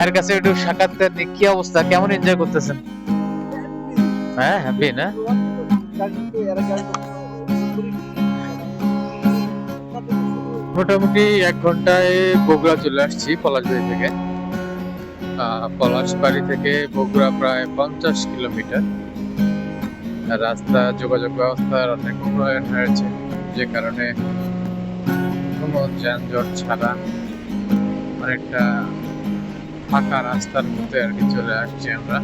এর কাছে একটু সাক্ষাৎ নিয়ে কি অবস্থা কেমন এনজয় করতেছেন? হ্যাঁ হ্যাপি না? মোটামুটি এক ঘন্টায় বগুড়া চলে আসছি পলাশবাড়ি থেকে। আহ, পলাশবাড়ি থেকে বগুড়া প্রায় পঞ্চাশ কিলোমিটার। আর রাস্তা যোগাযোগ ব্যবস্থার অনেক উন্নয়ন হয়েছে যে কারণে কোনো যানজট ছাড়া অনেকটা ফাঁকা রাস্তার মধ্যে আর কি চলে আসছি আমরা।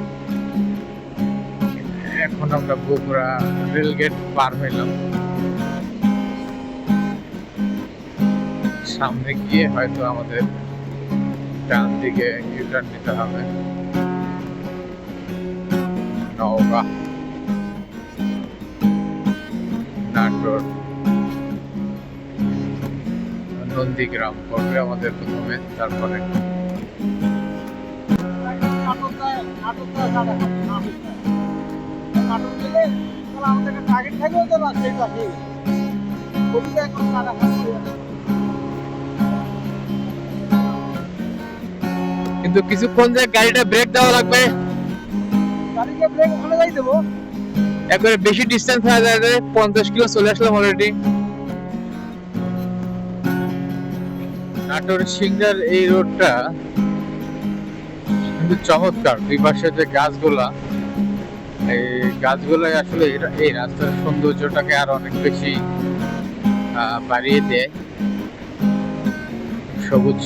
এখন আমরা বগুড়া রেল গেট পার হইলাম। সামনে গিয়ে হয়তো আমাদের ডান দিকে ইউটার্ন নিতে হবে। নওগাঁ। নাটোর নন্দীগ্রাম পড়বে আমাদের প্রথমে, তারপরে। কিন্তু কিছুক্ষণ যে গাড়িটা ব্রেক দেওয়া লাগবে, একবারে বেশি ডিস্টেন্স হয়ে যায় যে পঞ্চাশ কিলো চলে আসলাম অলরেডি নাটোর সিংড়ার এই রোডটা কিন্তু চমৎকার। দুই পাশে যে গাছগুলা, এই গাছগুলাই আসলে এই রাস্তার সৌন্দর্যটাকে আর অনেক বেশি বাড়িয়ে দেয়। সবুজ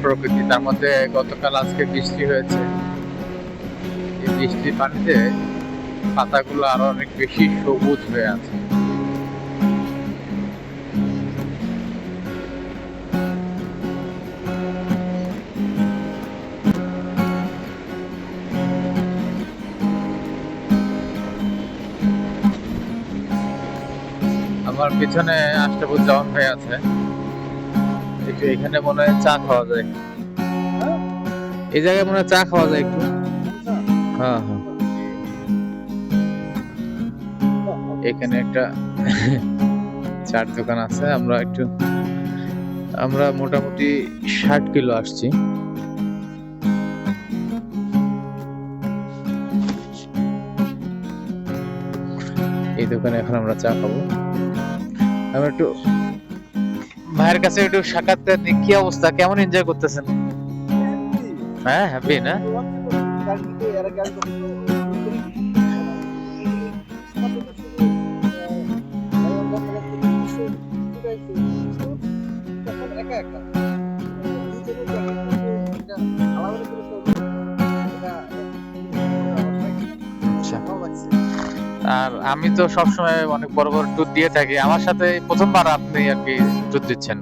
প্রকৃতি। তার মধ্যে গতকাল আজকে বৃষ্টি হয়েছে। এই বৃষ্টির পানিতে পাতাগুলো আরও অনেক বেশি সবুজ হয়ে আছে। আমার পিছনে আষ্টাপুর জওয়ান ভাই আছে। একটু এখানে মনে হয় চা খাওয়া যায়। এই জায়গায় মনে হয় চা খাওয়া যায় একটু। হ্যাঁ হ্যাঁ। এখানে একটা চার দোকান আছে। আমরা একটু আমরা মোটামুটি ষাট কিলো আসছি। এই দোকানে এখন আমরা চা খাব। আমরা একটু ভাইয়ের কাছে একটু সাক্ষাৎ কি অবস্থা? কেমন এনজয় করতেছেন? হ্যাঁ হ্যাপি না? আচ্ছা আর আমি তো সবসময় অনেক বড় বড় ট্যুর দিয়ে থাকি। আমার সাথে প্রথমবার আপনি আর কি ট্যুর দিচ্ছেন।